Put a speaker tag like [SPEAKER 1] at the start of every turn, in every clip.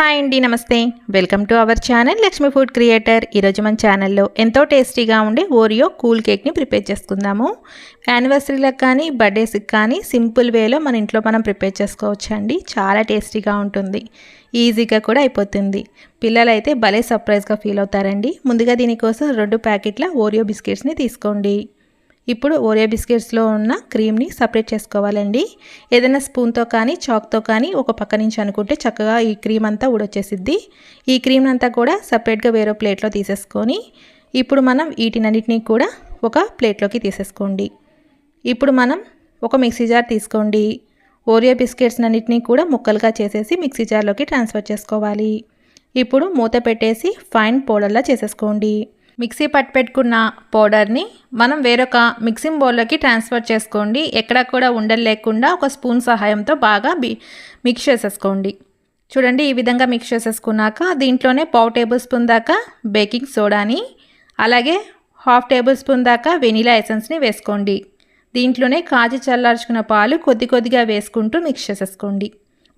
[SPEAKER 1] Hi అండి నమస్తే. Welcome to our channel Lakshmi food creator. ఈరోజు మన ఛానల్లో ఎంతో టేస్టీగా ఉండే ఓరియో కూల్ కేక్ని ప్రిపేర్ చేసుకుందాము. యానివర్సరీలకు కానీ బర్త్డేస్కి కానీ సింపుల్ వేలో మన ఇంట్లో మనం ప్రిపేర్ చేసుకోవచ్చు అండి చాలా టేస్టీగా ఉంటుంది. ఈజీగా కూడా అయిపోతుంది. పిల్లలు అయితే భలే సర్ప్రైజ్గా ఫీల్ అవుతారండి. ముందుగా దీనికోసం రెండు ప్యాకెట్ల ఓరియో బిస్కెట్స్ని తీసుకోండి. ఇప్పుడు ఓరియో బిస్కెట్స్లో ఉన్న క్రీమ్ని సపరేట్ చేసుకోవాలండి. ఏదైనా స్పూన్తో కానీ చాక్తో కానీ ఒక పక్క నుంచి అనుకుంటే చక్కగా ఈ క్రీమ్ అంతా ఊడొచ్చేసిద్ది. ఈ క్రీమ్ అంతా కూడా సపరేట్గా వేరే ప్లేట్లో తీసేసుకొని ఇప్పుడు మనం వీటినన్నిటినీ కూడా ఒక ప్లేట్లోకి తీసేసుకోండి. ఇప్పుడు మనం ఒక మిక్సీ జార్ తీసుకోండి. ఓరియో బిస్కెట్స్ అన్నిటినీ కూడా ముక్కలుగా చేసేసి మిక్సీ జార్లోకి ట్రాన్స్ఫర్ చేసుకోవాలి. ఇప్పుడు మూత పెట్టేసి ఫైన్ పౌడర్లా చేసేసుకోండి. మిక్సీ పట్టు పెట్టుకున్న పౌడర్ని మనం వేరొక మిక్సింగ్ బౌల్లోకి ట్రాన్స్ఫర్ చేసుకోండి. ఎక్కడ కూడా ఉండలు లేకుండా ఒక స్పూన్ సహాయంతో బాగా బి మిక్స్ చేసేసుకోండి. చూడండి ఈ విధంగా మిక్స్ చేసేసుకున్నాక దీంట్లోనే పావు టేబుల్ స్పూన్ దాకా బేకింగ్ సోడాని అలాగే హాఫ్ టేబుల్ స్పూన్ దాకా వెనీలా ఎసెన్స్ని వేసుకోండి. దీంట్లోనే కాచి చల్లార్చుకున్న పాలు కొద్ది కొద్దిగా వేసుకుంటూ మిక్స్ చేసేసుకోండి.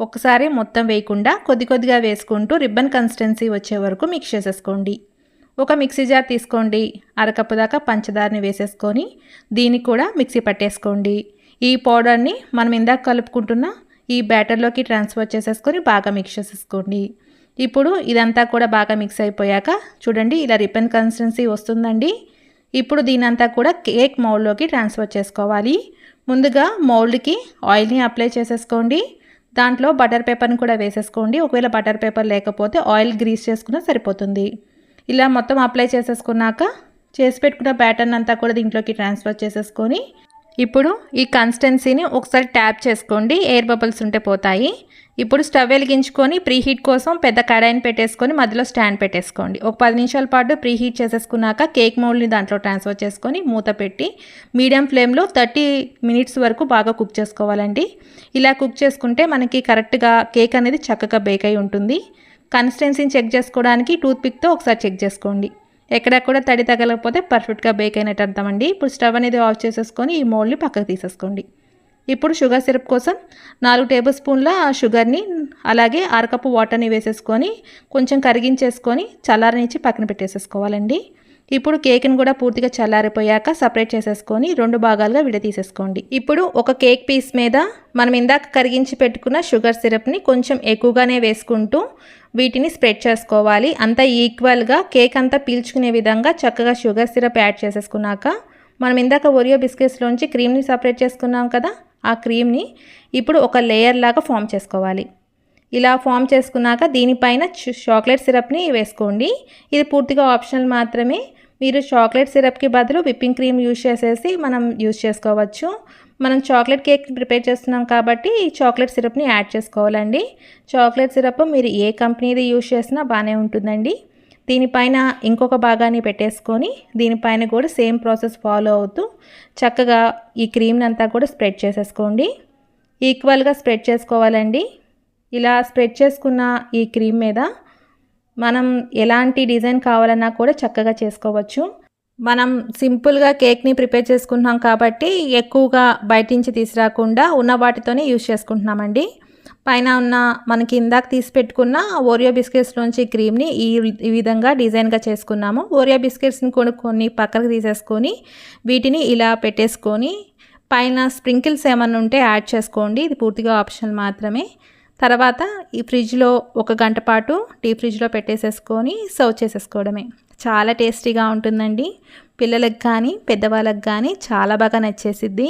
[SPEAKER 1] ఒకసారి మొత్తం వేయకుండా కొద్ది కొద్దిగా వేసుకుంటూ రిబ్బన్ కన్సిస్టెన్సీ వచ్చే వరకు మిక్స్ చేసేసుకోండి. ఒక మిక్సీ జార్ తీసుకోండి. అరకప్పు దాకా పంచదారని వేసేసుకొని దీన్ని కూడా మిక్సీ పట్టేసుకోండి. ఈ పౌడర్ని మనం ఇందాక కలుపుకుంటున్న ఈ బ్యాటర్లోకి ట్రాన్స్ఫర్ చేసేసుకొని బాగా మిక్స్ చేసేసుకోండి. ఇప్పుడు ఇదంతా కూడా బాగా మిక్స్ అయిపోయాక చూడండి ఇలా రిపెన్ కన్సిస్టెన్సీ వస్తుందండి. ఇప్పుడు దీనంతా కూడా కేక్ మౌల్డ్లోకి ట్రాన్స్ఫర్ చేసుకోవాలి. ముందుగా మౌల్డ్కి ఆయిల్ని అప్లై చేసేసుకోండి. దాంట్లో బటర్ పేపర్ని కూడా వేసేసుకోండి. ఒకవేళ బటర్ పేపర్ లేకపోతే ఆయిల్ గ్రీస్ చేసుకున్నా సరిపోతుంది. ఇలా మొత్తం అప్లై చేసేసుకున్నాక చేసి పెట్టుకున్న ప్యాటర్న్ అంతా కూడా దీంట్లోకి ట్రాన్స్ఫర్ చేసేసుకొని ఇప్పుడు ఈ కన్స్టెన్సీని ఒకసారి ట్యాప్ చేసుకోండి. ఎయిర్ బబుల్స్ ఉంటే పోతాయి. ఇప్పుడు స్టవ్ వెలిగించుకొని ప్రీహీట్ కోసం పెద్ద కడాయిని పెట్టేసుకొని మధ్యలో స్టాండ్ పెట్టేసుకోండి. ఒక పది నిమిషాల పాటు ప్రీహీట్ చేసేసుకున్నాక కేక్ మౌల్డ్ని దాంట్లో ట్రాన్స్ఫర్ చేసుకొని మూత పెట్టి మీడియం ఫ్లేమ్లో థర్టీ మినిట్స్ వరకు బాగా కుక్ చేసుకోవాలండి. ఇలా కుక్ చేసుకుంటే మనకి కరెక్ట్గా కేక్ అనేది చక్కగా బేక్ అయి ఉంటుంది. కన్సిస్టెన్సీని చెక్ చేసుకోవడానికి టూత్ పిక్తో ఒకసారి చెక్ చేసుకోండి. ఎక్కడ కూడా తడి తగలకపోతే పర్ఫెక్ట్గా బేక్ అయినట్టు అర్థమండి. ఇప్పుడు స్టవ్ అనేది ఆఫ్ చేసేసుకొని ఈ మోల్డ్ని పక్కకు తీసేసుకోండి. ఇప్పుడు షుగర్ సిరప్ కోసం నాలుగు టేబుల్ స్పూన్ల షుగర్ని అలాగే అరకప్పు వాటర్ని వేసేసుకొని కొంచెం కరిగించేసుకొని చల్లారనిచ్చి పక్కన పెట్టేసేసుకోవాలండి. ఇప్పుడు కేక్ని కూడా పూర్తిగా చల్లారిపోయాక సపరేట్ చేసేసుకొని రెండు భాగాలుగా విడతీసేసుకోండి ఇప్పుడు ఒక కేక్ పీస్ మీద మనం ఇందాక కరిగించి పెట్టుకున్న షుగర్ సిరప్ని కొంచెం ఎక్కువగానే వేసుకుంటూ వీటిని స్ప్రెడ్ చేసుకోవాలి. అంతా ఈక్వల్గా కేక్ అంతా పీల్చుకునే విధంగా చక్కగా షుగర్ సిరప్ యాడ్ చేసేసుకున్నాక మనం ఇందాక ఒరియో బిస్కెట్స్లోంచి క్రీమ్ని సపరేట్ చేసుకున్నాం కదా ఆ క్రీమ్ని ఇప్పుడు ఒక లేయర్ లాగా ఫామ్ చేసుకోవాలి. ఇలా ఫామ్ చేసుకున్నాక దీనిపైన చాక్లెట్ సిరప్ని వేసుకోండి. ఇది పూర్తిగా ఆప్షనల్ మాత్రమే. మీరు చాక్లెట్ సిరప్కి బదులు విప్పింగ్ క్రీమ్ యూజ్ చేసేసి మనం యూజ్ చేసుకోవచ్చు. మనం చాక్లెట్ కేక్ ప్రిపేర్ చేస్తున్నాం కాబట్టి ఈ చాక్లెట్ సిరప్ని యాడ్ చేసుకోవాలండి. చాక్లెట్ సిరప్ మీరు ఏ కంపెనీది యూజ్ చేసినా బాగానే ఉంటుందండి. దీనిపైన ఇంకొక భాగాన్ని పెట్టేసుకొని దీనిపైన కూడా సేమ్ ప్రాసెస్ ఫాలో అవుతూ చక్కగా ఈ క్రీమ్ని అంతా కూడా స్ప్రెడ్ చేసేసుకోండి. ఈక్వల్గా స్ప్రెడ్ చేసుకోవాలండి. ఇలా స్ప్రెడ్ చేసుకున్న ఈ క్రీమ్ మీద మనం ఎలాంటి డిజైన్ కావాలన్నా కూడా చక్కగా చేసుకోవచ్చు. మనం సింపుల్గా కేక్ని ప్రిపేర్ చేసుకుంటున్నాం కాబట్టి ఎక్కువగా బయట నుంచి తీసుకురాకుండా ఉన్న వాటితోనే యూజ్ చేసుకుంటున్నామండి. పైన ఉన్న మనకి ఇందాక తీసి పెట్టుకున్న ఓరియో బిస్కెట్స్లోంచి క్రీమ్ని ఈ ఈ విధంగా డిజైన్గా చేసుకున్నాము. ఓరియో బిస్కెట్స్ని కొనుక్కొని పక్కకు తీసేసుకొని వీటిని ఇలా పెట్టేసుకొని పైన స్ప్రింకిల్స్ ఏమన్నా ఉంటే యాడ్ చేసుకోండి. ఇది పూర్తిగా ఆప్షన్ మాత్రమే. తర్వాత ఈ ఫ్రిడ్జ్లో ఒక గంట పాటు టీ ఫ్రిడ్జ్లో పెట్టేసేసుకొని సర్వ్ చేసేసుకోవడమే. చాలా టేస్టీగా ఉంటుందండి. పిల్లలకు కానీ పెద్దవాళ్ళకి కానీ చాలా బాగా నచ్చేసిద్ది.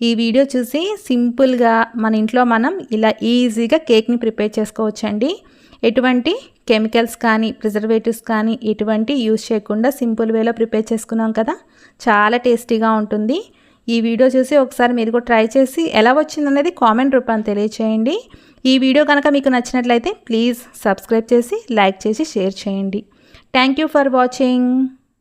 [SPEAKER 1] ఈ వీడియో చూసి సింపుల్గా మన ఇంట్లో మనం ఇలా ఈజీగా కేక్ని ప్రిపేర్ చేసుకోవచ్చండి. ఎటువంటి కెమికల్స్ కానీ ప్రిజర్వేటివ్స్ కానీ ఎటువంటి యూజ్ చేయకుండా సింపుల్ వేలో ప్రిపేర్ చేసుకున్నాం కదా. చాలా టేస్టీగా ఉంటుంది. ఈ వీడియో చూసి ఒకసారి మీరు కూడా ట్రై చేసి ఎలా వచ్చిందనేది కామెంట్ రూపాన్ని తెలియచేయండి. ఈ వీడియో కనుక మీకు నచ్చినట్లయితే ప్లీజ్ సబ్స్క్రైబ్ చేసి లైక్ చేసి షేర్ చేయండి. Thank you for watching